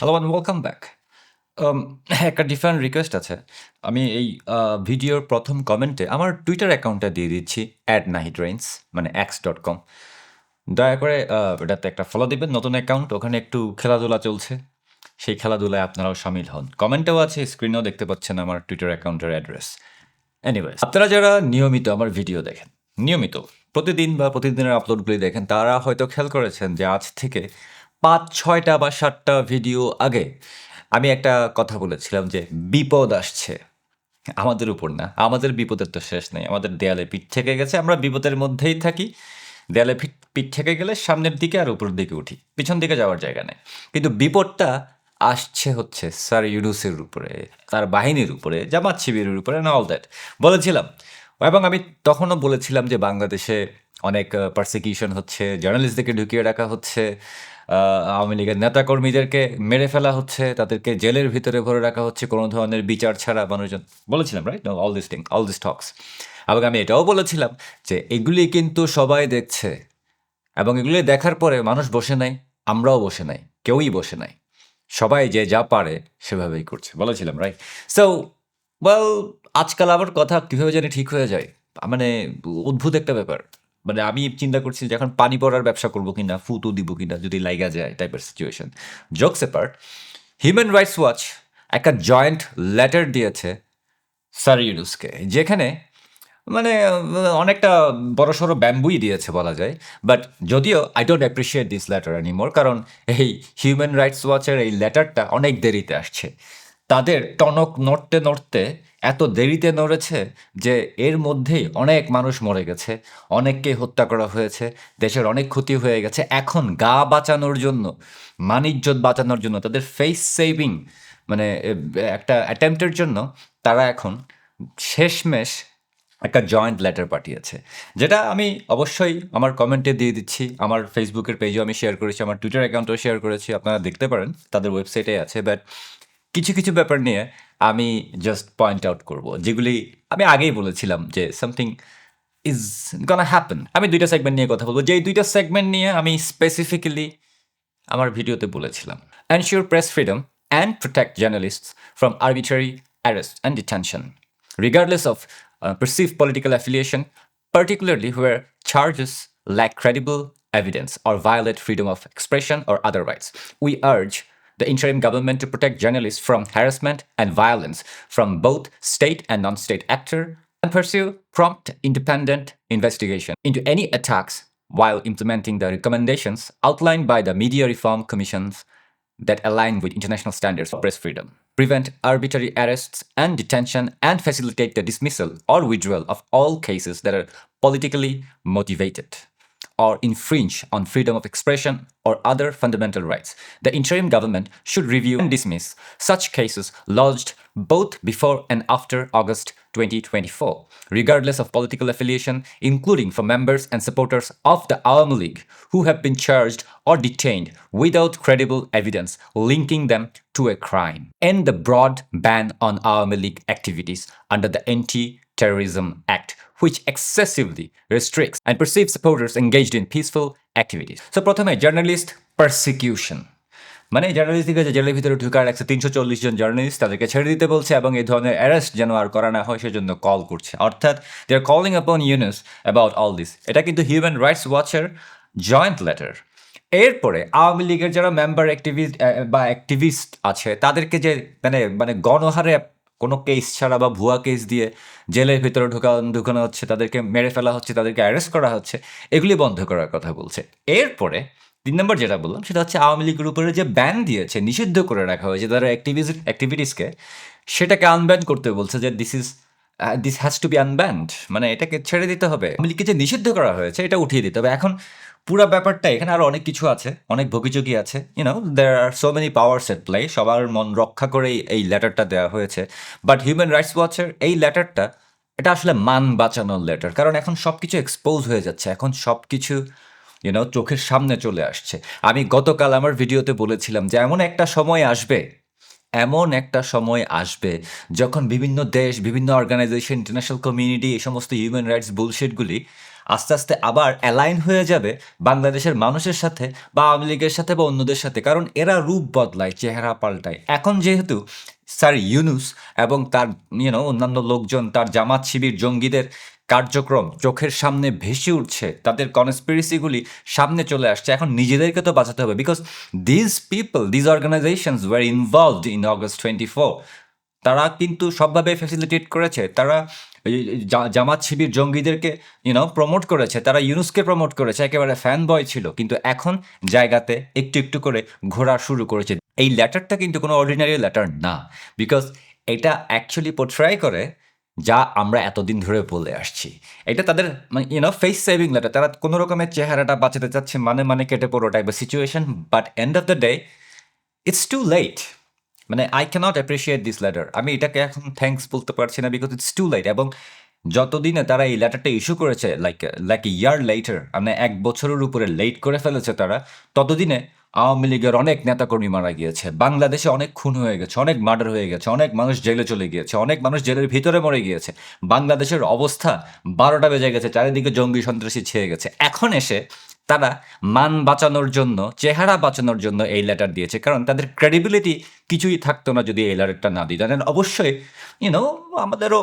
Hello and welcome back একটা different request আছে। আমি এই ভিডিওর প্রথম কমেন্টে আমার টুইটার অ্যাকাউন্টটা দিয়ে দিচ্ছি অ্যাড নাহিদ রেন্স মানে এক্স ডট কম দয়া করে এটাতে একটা ফলো দিবেন। নতুন অ্যাকাউন্ট ওখানে একটু খেলাধুলা চলছে। সেই খেলাধুলায় আপনারাও সামিল হন। কমেন্টেও আছে স্ক্রিনেও দেখতে পাচ্ছেন আমার টুইটার অ্যাকাউন্টের অ্যাড্রেস এনিওয়েজ আপনারা যারা নিয়মিত আমার ভিডিও দেখেন, নিয়মিত, প্রতিদিন বা প্রতিদিনের আপলোডগুলি দেখেন, তারা হয়তো খেয়াল করেছেন যে আজ থেকে পাঁচ, ছয়টা বা সাতটা ভিডিও আগে আমি একটা কথা বলেছিলাম যে বিপদ আসছে। আমাদের উপর না, আমাদের বিপদের তো শেষ নেই, আমাদের দেয়ালে পিঠ থেকে গেছে, আমরা বিপদের মধ্যেই থাকি। দেয়ালে পিঠ থেকে গেলে সামনের দিকে আর উপরের দিকে উঠি, পিছন দিকে যাওয়ার জায়গা নেই। কিন্তু বিপদটা আসছে হচ্ছে স্যার ইউনুসের উপরে, তার বাহিনীর উপরে, জামাত শিবিরের উপরে না অল দ্যাট বলেছিলাম, এবং আমি তখনও বলেছিলাম যে বাংলাদেশে অনেক পার্সিকিউশন হচ্ছে জার্নালিস্টদেরকে ঢুকিয়ে রাখা হচ্ছে আওয়ামী লীগের নেতাকর্মীদেরকে মেরে ফেলা হচ্ছে, তাদেরকে জেলের ভিতরে ভরে রাখা হচ্ছে, কোনো ধরনের বিচার ছাড়া মানুষজন বলেছিলাম right no all this thing all this talks এবং আমি এটাও বলেছিলাম যে এগুলি কিন্তু সবাই দেখছে এবং এগুলি দেখার পরে মানুষ বসে নাই, আমরাও বসে নাই, কেউই বসে নাই। সবাই যে যা পারে সেভাবেই করছে, বলেছিলাম রাইট সো ওয়েল আজকাল আবার কথা কীভাবে জানি ঠিক হয়ে যায় মানে অদ্ভুত একটা ব্যাপার। মানে আমি চিন্তা করছি যে এখন পানি পড়ার ব্যবসা করব কিনা, ফুটু দিব কিনা, যদি লাইগা যায় টাইপের situation jokes apart Human Rights Watch একটা জয়েন্ট লেটার দিয়েছে স্যার ইউনুসকে যেখানে মানে অনেকটা বড়সড় ব্যাম্বুই দিয়েছে বলা যায় বাট যদিও I don't appreciate this letter anymore কারণ এই হিউম্যান রাইটস ওয়াচের এই লেটারটা অনেক দেরিতে আসছে। তাদের টনক নড়তে নড়তে এত দেরিতে নড়েছে যে এর মধ্যেই অনেক মানুষ মরে গেছে, অনেককে হত্যা করা হয়েছে, দেশের অনেক ক্ষতি হয়ে গেছে। এখন গা বাঁচানোর জন্য মানিজ্যত বাঁচানোর জন্য, তাদের ফেস সেভিং মানে একটা অ্যাটেম্পটের জন্য তারা এখন শেষমেশ একটা জয়েন্ট লেটার পাঠিয়েছে। যেটা আমি অবশ্যই আমার কমেন্টে দিয়ে দিচ্ছি, আমার ফেসবুকের পেজও আমি শেয়ার করেছি, আমার টুইটার অ্যাকাউন্টেও শেয়ার করেছি, আপনারা দেখতে পারেন, তাদের ওয়েবসাইটে আছে বাট কিছু কিছু ব্যাপার নিয়ে আমি জাস্ট পয়েন্ট আউট করব যেগুলি আমি আগেই বলেছিলাম যে সামথিং ইজ গনা হ্যাপেন আমি দুইটা সেগমেন্ট নিয়ে কথা বলব যে দুইটা সেগমেন্ট নিয়ে আমি স্পেসিফিক্যালি আমার ভিডিওতে বলেছিলাম ensure press freedom and protect journalist from arbitrary arrest and detention regardless of uh, perceived affiliation where charges lack credible evidence or violate freedom of expression or other rights. We urge the interim government to protect journalists from harassment and violence from both state and non state actors and pursue prompt independent investigation into any attacks while implementing the recommendations outlined by the Media Reform Commissions that align with international standards of press freedom, prevent arbitrary arrests and detention, and facilitate the dismissal or withdrawal of all cases that are politically motivated or infringe on freedom of expression or other fundamental rights. The interim government should review and dismiss such cases lodged both before and after August 2024, regardless of political affiliation, including for members and supporters of the Awami League who have been charged or detained without credible evidence linking them to a crime. End the broad ban on Awami League activities under the Anti Terrorism Act, which excessively restricts and perceives supporters engaged in peaceful activities. So, প্রথমে journalist persecution মানে জার্নালিস্টকে যে জেলের ভিতরে ঢুকার রাখছে তিনশো চল্লিশ জন জার্নালিস্ট তাদেরকে ছেড়ে দিতে বলছে এবং এই ধরনের অ্যারেস্ট যেন আর করা না হয় সেজন্য কল করছে। অর্থাৎ দে আর কলিং আপন ইউনিস অ্যাবাউট অল দিস এটা কিন্তু হিউম্যান রাইটস ওয়াচের জয়েন্ট লেটার এরপরে আওয়ামী লীগের যারা মেম্বার অ্যাক্টিভিস্ট বা অ্যাক্টিভিস্ট আছে তাদেরকে যে মানে মানে গণহারে কোনো কেস ছাড়া বা ভুয়া কেস দিয়ে জেলের ভিতরে ঢোকা, ঢুকানো হচ্ছে, তাদেরকে মেরে ফেলা হচ্ছে, তাদেরকে অ্যারেস্ট করা হচ্ছে, এগুলি বন্ধ করার কথা বলছে। এরপরে তিন নম্বর যেটা বললাম, সেটা হচ্ছে আওয়ামী লীগের উপরে যে ব্যান দিয়েছে, নিষিদ্ধ করে রাখা হয়েছে, তারা অ্যাক্টিভিস্ট অ্যাক্টিভিটিসকে সেটাকে আনব্যান করতে বলছে যে this is this has to be unbanned মানে এটাকে ছেড়ে দিতে হবে। আওয়ামী লীগকে যে নিষিদ্ধ করা হয়েছে, এটা উঠিয়ে দিতে হবে। এখন পুরো ব্যাপারটা এখানে আরও অনেক কিছু আছে, অনেক ভোগিযোগী আছে you know there are so many powers at play সবার মন রক্ষা করেই এই লেটারটা দেওয়া হয়েছে বাট হিউম্যান রাইটস ওয়াচের এই লেটারটা, এটা আসলে মান বাঁচানোর লেটার, কারণ এখন সব কিছু এক্সপোজ হয়ে যাচ্ছে, এখন সব কিছু ইউনো চোখের সামনে চলে আসছে। আমি গতকাল আমার ভিডিওতে বলেছিলাম যে এমন একটা সময় আসবে, এমন একটা সময় আসবে যখন বিভিন্ন দেশ, বিভিন্ন অর্গানাইজেশন ইন্টারন্যাশনাল কমিউনিটি এই সমস্ত হিউম্যান রাইটস বুলশেটগুলি আস্তে আস্তে আবার অ্যালাইন হয়ে যাবে বাংলাদেশের মানুষের সাথে বা আওয়ামী লীগের সাথে বা অন্যদের সাথে। কারণ এরা রূপ বদলায়, চেহারা পাল্টায়। এখন যেহেতু স্যার ইউনুস এবং তার ইউনো অন্যান্য লোকজন, তার জামাত শিবির, জঙ্গিদের কার্যক্রম চোখের সামনে ভেসে উঠছে, তাদের কনস্পিরেসিগুলি সামনে চলে আসছে, এখন নিজেদেরকে তো বাঁচাতে হবে। Because these people these organisations were involved in August twenty four তারা কিন্তু সবভাবে ফ্যাসিলিটেট করেছে। তারা জামাত শিবির জঙ্গিদেরকে ইউনো প্রমোট করেছে। তারা ইউনুসকে প্রমোট করেছে। একেবারে ফ্যান বয় ছিল। কিন্তু এখন জায়গাতে একটু একটু করে ঘোরা শুরু করেছে। এই লেটারটা কিন্তু কোনো অর্ডিনারি লেটার না। বিকজ এটা অ্যাকচুয়ালি পোট্রাই করে যা আমরা এতদিন ধরে বলে আসছি। এটা তাদের মানে ইউনো ফেস সেভিং লেটার তারা কোনো রকমের চেহারাটা বাঁচাতে চাচ্ছে মানে মানে কেটে পড়ো টাইপের situation but end of the day it's too late মানে I can't appreciate this letter আমি এটাকে এখন থ্যাঙ্কস বলতে পারছি না বিকজ ইটস টু লাইট এবং যতদিনে তারা এই লেটারটা ইস্যু করেছে লাইক লাইক ইয়ার লেটার মানে এক বছরের উপরে লেট করে ফেলেছে তারা, ততদিনে আওয়ামী লীগের অনেক নেতাকর্মী মারা গিয়েছে, বাংলাদেশে অনেক খুন হয়ে গেছে, অনেক মার্ডার হয়ে গেছে, অনেক মানুষ জেলে চলে গিয়েছে, অনেক মানুষ জেলের ভিতরে মরে গিয়েছে, বাংলাদেশের অবস্থা বারোটা বেজে গেছে, চারিদিকে জঙ্গি সন্ত্রাসী ছেয়ে গেছে। এখন এসে তারা মান বাঁচানোর জন্য, চেহারা বাঁচানোর জন্য এই লেটার দিয়েছে। কারণ তাদের ক্রেডিবিলিটি কিছুই থাকতো না যদি এই লেটারটা না দিত দেন অবশ্যই ইউনো আমাদেরও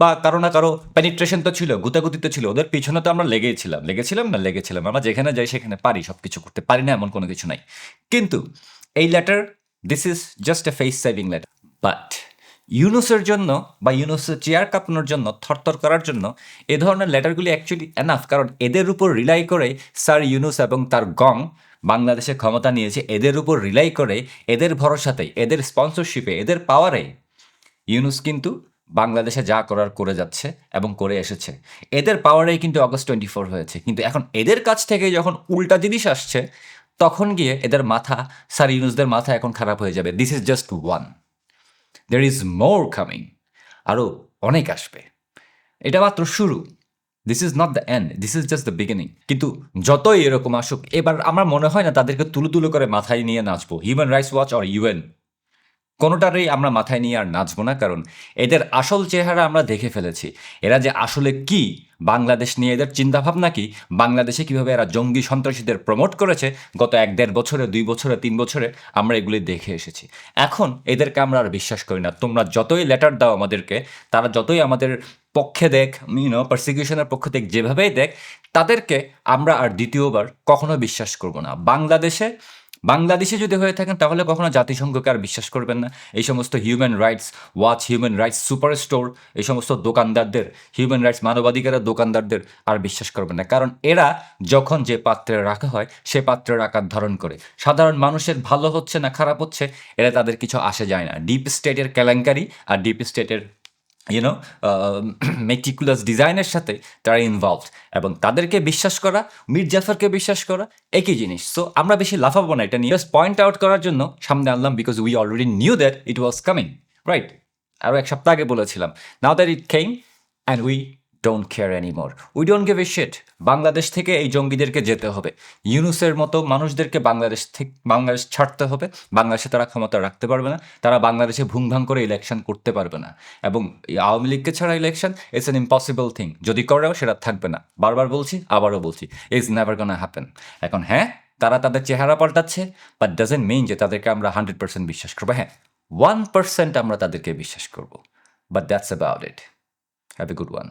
বা কারও না কারও পেনিট্রেশন তো ছিল গুতাগুতি তো ছিল। ওদের পিছনে তো আমরা লেগেছিলাম। লেগেছিলাম না লেগেছিলাম? আমরা যেখানে যাই সেখানে পারি সব কিছু করতে পারি না, এমন কোনো কিছু নাই। কিন্তু এই letter this is just a face saving letter but ইউনুসের জন্য বা ইউনুসের চেয়ার কাঁপানোর জন্য, থরথর করার জন্য এ ধরনের লেটারগুলি অ্যাকচুয়ালি এনাফ কারণ এদের উপর রিলাই করে স্যার ইউনুস এবং তার গং বাংলাদেশে ক্ষমতা নিয়েছে, এদের উপর রিলাই করে এদের ভরসাতে এদের স্পন্সরশিপে এদের পাওয়ারে ইউনুস কিন্তু বাংলাদেশে যা করার করে যাচ্ছে এবং করে এসেছে। এদের পাওয়ারেই কিন্তু অগস্ট টোয়েন্টি ফোর হয়েছে। কিন্তু এখন এদের কাছ থেকে যখন উল্টা জিনিস আসছে, তখন গিয়ে এদের মাথা, স্যার ইউনুসদের মাথা এখন খারাপ হয়ে যাবে। This is just one there is more coming আরও অনেক আসবে। এটা মাত্র শুরু। This is not the end this is just the beginning কিন্তু যতই এরকম আসুক, এবার আমার মনে হয় না তাদেরকে তুলো তুলো করে মাথায় নিয়ে নাচবো। Human Rights Watch or UN কোনোটারই আমরা মাথায় নিয়ে আর নাচবো না, কারণ এদের আসল চেহারা আমরা দেখে ফেলেছি। এরা যে আসলে কি, বাংলাদেশ নিয়ে এদের চিন্তাভাবনা কি, বাংলাদেশে কীভাবে এরা জঙ্গি সন্ত্রাসীদের প্রমোট করেছে, গত এক দেড় বছরে, দুই বছরে, তিন বছরে আমরা এগুলি দেখে এসেছি। এখন এদেরকে আমরা আর বিশ্বাস করি না। তোমরা যতই লেটার দাও আমাদেরকে, তারা যতই আমাদের পক্ষে দেখ ইউনো পারসিকিউশনের পক্ষ থেকে যেভাবেই দেখ, তাদেরকে আমরা আর দ্বিতীয়বার কখনো বিশ্বাস করব না। বাংলাদেশে বাংলাদেশে যদি হয়ে থাকেন, তাহলে কখনো জাতিসংঘকে আর বিশ্বাস করবেন না। এই সমস্ত Human Rights Watch human rights super store এই সমস্ত দোকানদারদের হিউম্যান রাইটস মানবাধিকারের দোকানদারদের আর বিশ্বাস করবেন না। কারণ এরা যখন যে পাত্রে রাখা হয়, সে পাত্রের আকার ধারণ করে। সাধারণ মানুষের ভালো হচ্ছে না খারাপ হচ্ছে, এরা তাদের কিছু আসে যায় না। ডিপ স্টেটের কেলেঙ্কারি আর ডিপ স্টেটের ইউনো মেটিকুলাস ডিজাইনের সাথে তারা ইনভলভড এবং তাদেরকে বিশ্বাস করা, মির জাফরকে বিশ্বাস করা, একই জিনিস। সো আমরা বেশি লাফাবো না এটা নিয়ে। পয়েন্ট আউট করার জন্য সামনে আনলাম because we already knew that it was coming right আরও এক সপ্তাহ আগে বলেছিলাম। Now that it came and we don't care any anymore we don't give a shit Bangladesh থেকে এই জঙ্গিদেরকে যেতে হবে। ইউনুসের মতো মানুষদেরকে বাংলাদেশ থেকে বাংলাদেশ ছাড়তে হবে। বাংলাদেশে তারা ক্ষমতা রাখতে পারবে না। তারা বাংলাদেশে ভুং ভুংভাং করে ইলেকশন করতে পারবে না। এবং আওয়ামী লীগকে ছাড়া election it's an impossible thing যদি করেও সেটা থাকবে না। বারবার বলছি, আবারও বলছি। ইজ নেভার গোনা হ্যাপেন এখন হ্যাঁ তারা তাদের চেহারা পাল্টাচ্ছে বাট ডাজেন্ট মিন যে তাদেরকে আমরা হান্ড্রেড পার্সেন্ট বিশ্বাস করব। হ্যাঁ ওয়ান পার্সেন্ট আমরা তাদেরকে বিশ্বাস করব। But that's about it have a good one